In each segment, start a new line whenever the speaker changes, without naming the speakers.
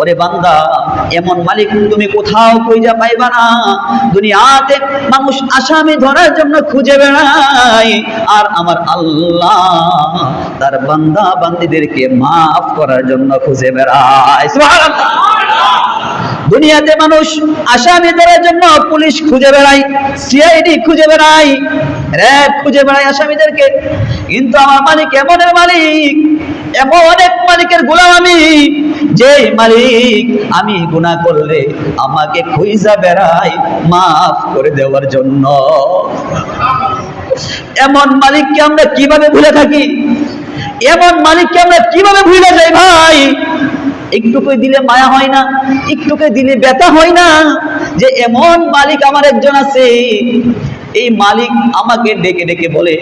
ওরে বান্দা, এমন মালিক তুমি কোথাও কইজা পাইবা না। দুনিয়াতে মানুষ আসামি ধরার জন্য খুঁজে বেড়ায়। আর আমার আল্লাহ তার বান্দা বান্দিদেরকে মাফ করার জন্য খুঁজে বেড়ায়। দুনিয়াতে মানুষ আসামি ধরার জন্য পুলিশ খুঁজে বেড়ায়, সিআইডি খুঁজে বেড়ায় র্যাব খুঁজে বেড়ায় আসামিদেরকে। কিন্তু আমার মালিক এমনের মালিক, এমন অনেক মালিকের গোলাম আমি যে মালিক আমি গুনাহ করলে আমাকে খুঁজা বেড়াই মাফ করে দেওয়ার জন্য। এমন মালিককে আমরা কীভাবে ভুলে থাকি? এমন মালিককে আমরা কীভাবে ভুলে যাই ভাই? একটুকে দিলে মায়া হয় না একটুকে দিলে ব্যথা হয় না যে এমন মালিক আমার একজন আছে এই মালিক আমাকে ডেকে ডেকে বলে,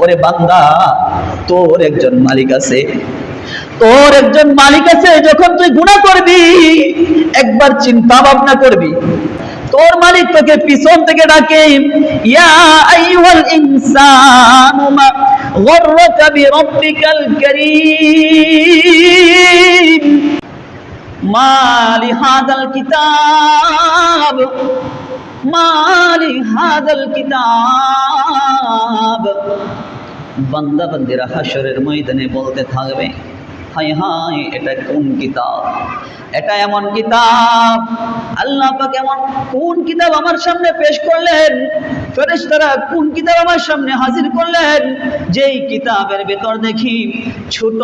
ওরে বান্দা, তোর একজন মালিক আছে। তোর একজন মালিক আছে, যখন তুই গুনাহ করবি, একবার চিন্তা ভাবনা করবি। তোর মালিক তোকে পিছন থেকে ডাকে, ইয়া ইনসানু মা কিতাব। মা লিহাদাল কিতাব। বান্দা বান্দিরা হাসরের ময়দানে বলতে থাকবে হাই হাই এটা কোন কিতাব? এটা এমন কিতাব আল্লাহ পাক এমন কোন কিতাব আমার সামনে পেশ করলেন? ফেরেশতারা কোন কিতাব আমার সামনে হাজির করলেন? যেই কিতাবের ভেতর দেখি ছোট,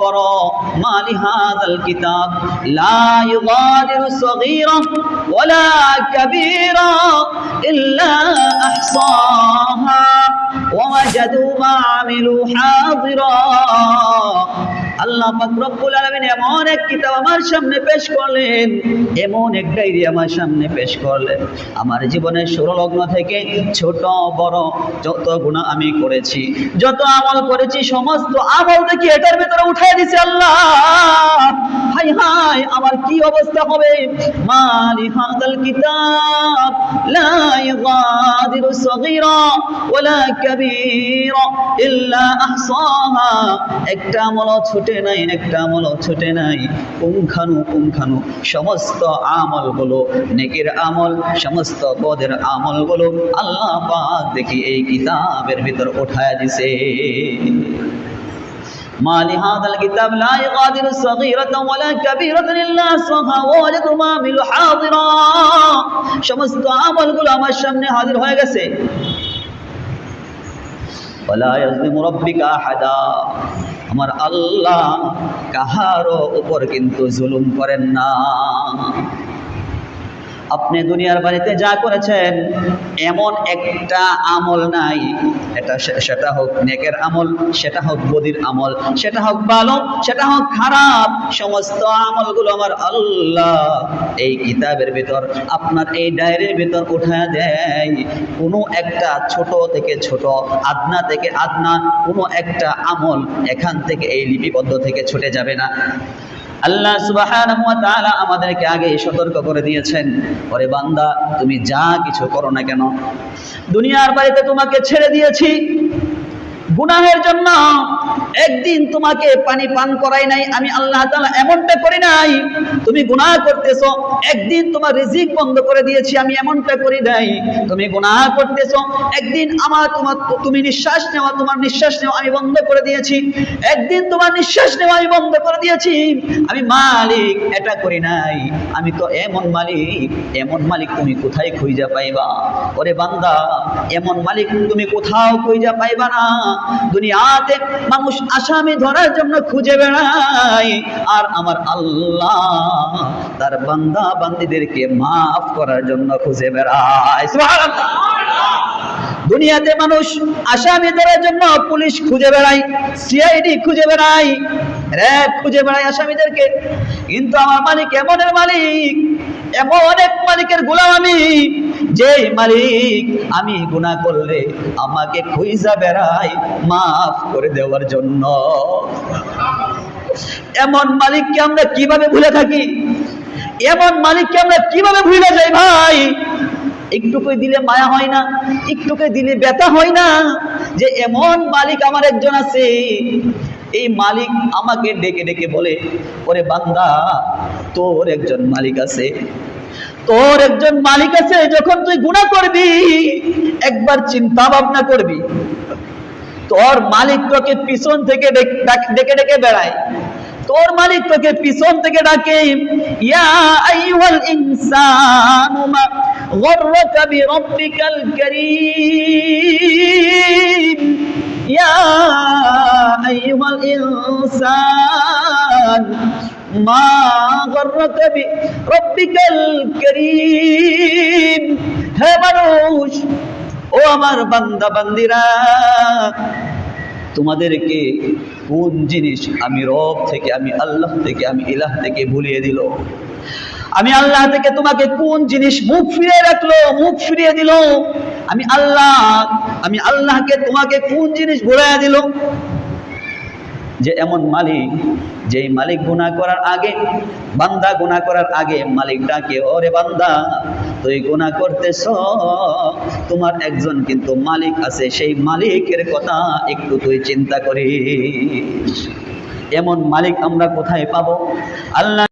বড়, মালি হাজাল কিতাব। লা ইউগাদিরু সগীরা ওয়ালা কাবীরা ইল্লা আহসাহা। ওয়াজাদু মা আমিলু হাযিরা আল্লাহ রব্বুল আলামিন এমন এক কিতাব আমার সামনে পেশ করলেন, এমন এক ডায়েরি আমার সামনে পেশ করলেন। আমার জীবনের ষোলগ্ন থেকে ছোট, বড় যত গুণা আমি করেছি, যত আমল করেছি, সমস্ত আমল দেখি এটার ভিতরে উঠাই দিছে আল্লাহ। হাই হাই, আমার কি অবস্থা হবে? মালি হাদাল কিতাব লা ইগাদিরু সগীরা ওয়ালা কাবীরা ইল্লা আহসাহা। একটা আমলও ছুটে নাই একটা আমলও ছুটে নাই পুঙ্খানু পুঙ্খানু সমস্ত আমলগুলো নেকের আমল সমস্ত পদের আমলগুলো আল্লাহ পাক দেখি এই কিতাবের ভিতর উঠায় দিছে ما لهذا الكتاب لا يغادر صغيرة ولا كبيرة إلا أحصاها ووجدوا ما عملوا حاضرا সমস্ত আমলগুলো আমার সামনে হাজির হয়ে গেছে ولا يظلم ربك أحدا আমার আল্লাহ কাহারও উপর কিন্তু জুলুম করেন না। আপনি দুনিয়ার বাড়িতে যা করেছেন, এমন একটা আমল নাই। এটা সেটা হোক নেকের আমল, সেটা হোক বদির আমল, সেটা হোক ভালো সেটা হোক খারাপ, সমস্ত আমলগুলো আমার আল্লাহ এই কিতাবের ভিতর, আপনার এই ডায়েরির ভিতর উঠায় দেয়। কোনো একটা ছোট থেকে ছোট, আদনা থেকে আদনা, কোনো একটা আমল এখান থেকে এই লিপিবদ্ধ থেকে ছুটে যাবে না। আল্লাহ সুবাহ আমাদেরকে আগে সতর্ক করে দিয়েছেন। ওরে বান্দা, তুমি যা কিছু করো না কেন? দুনিয়ার বাড়িতে তোমাকে ছেড়ে দিয়েছি। গুনাহের জন্য একদিন তোমাকে পানি পান করাই নাই, আমি আল্লাহ তাআলা এমনটা করি নাই। তুমি গুনাহ করতেছো, একদিন তোমার রিজিক বন্ধ করে দিয়েছি, আমি এমনটা করি নাই। তুমি গুনাহ করতেছো, একদিন আমার তোমার, তুমি নিঃশ্বাস নেওয়া, তোমার নিঃশ্বাস নেওয়া আমি বন্ধ করে দিয়েছি। একদিন তোমার নিঃশ্বাস নেওয়া আমি বন্ধ করে দিয়েছি। আমি মালিক, এটা করি নাই। আমি তো এমন মালিক এমন মালিক তুমি কোথায় খুঁজা পাইবা? ওরে বান্দা, এমন মালিক তুমি কোথাও খুঁজা পাইবা না। দুনিয়াতে মানুষ আসামি ধরার জন্য খুঁজে বেড়ায় আর আমার আল্লাহ তার বান্দা বান্দিদেরকে মাফ করার জন্য খুঁজে বেড়ায়। দুনিয়াতে মানুষ আসামি ধরার জন্য পুলিশ খুঁজে বেড়ায় সিআইডি খুঁজে বেড়ায়, র্যাব খুঁজে বেড়ায় আসামিদেরকে। কিন্তু আমার মালিক এমনের মালিক, এমন অনেক মালিকের গোলাম আমি যে মালিক, আমি গুনাহ করলে আমাকে খুঁজা বেড়াই মাফ করে দেওয়ার জন্য। এমন মালিককে আমরা কীভাবে ভুলে থাকি? এমন মালিককে আমরা কীভাবে ভুলে যাই ভাই? একটুকে দিলে মায়া হয় না একটুকে দিলে ব্যথা হয় না যে এমন মালিক আমার একজন আছে। এই মালিক আমাকে ডেকে ডেকে বলে, ওরে বান্দা, তোর একজন মালিক আছে। তোর একজন মালিক আছে, যখন তুই গুণা করবি, একবার চিন্তা ভাবনা করবি। তোর মালিক তোকে পিছন থেকে ডেক- ডেকে বেড়ায়। তোর মালিক তোকে পিছন থেকে ডাকে, ইয়া ইনসানু। গররাকা বিরাব্বিকাল কারীম ইয়া আইয়ুহাল ইনসান মা গররাকা বিরাব্বিকাল কারীম হে মানুষ, ও আমার বান্দা বান্দিরা, তোমাদেরকে কোন জিনিস আমি রব থেকে, আমি আল্লাহ থেকে, আমি ইলাহ থেকে ভুলিয়ে দিল? আমি আল্লাহ থেকে তোমাকে কোন জিনিস মুখ ফিরিয়ে রাখল? মুখ ফিরিয়ে দিল। আমি আল্লাহ, আমি আল্লাহকে তোমাকে কোন জিনিস ভুলাইয়া দিল? যে এমন মালিক, যেই মালিক গুনাহ করার আগে, বান্দা গুনাহ করার আগে মালিক ডাকে, ওরে বান্দা, তুই গুনাহ করতেছ? তোমার একজন কিন্তু মালিক আছে, সেই মালিকের কথা একটু তুই চিন্তা করিস। এমন মালিক আমরা কোথায় পাবো? আল্লাহ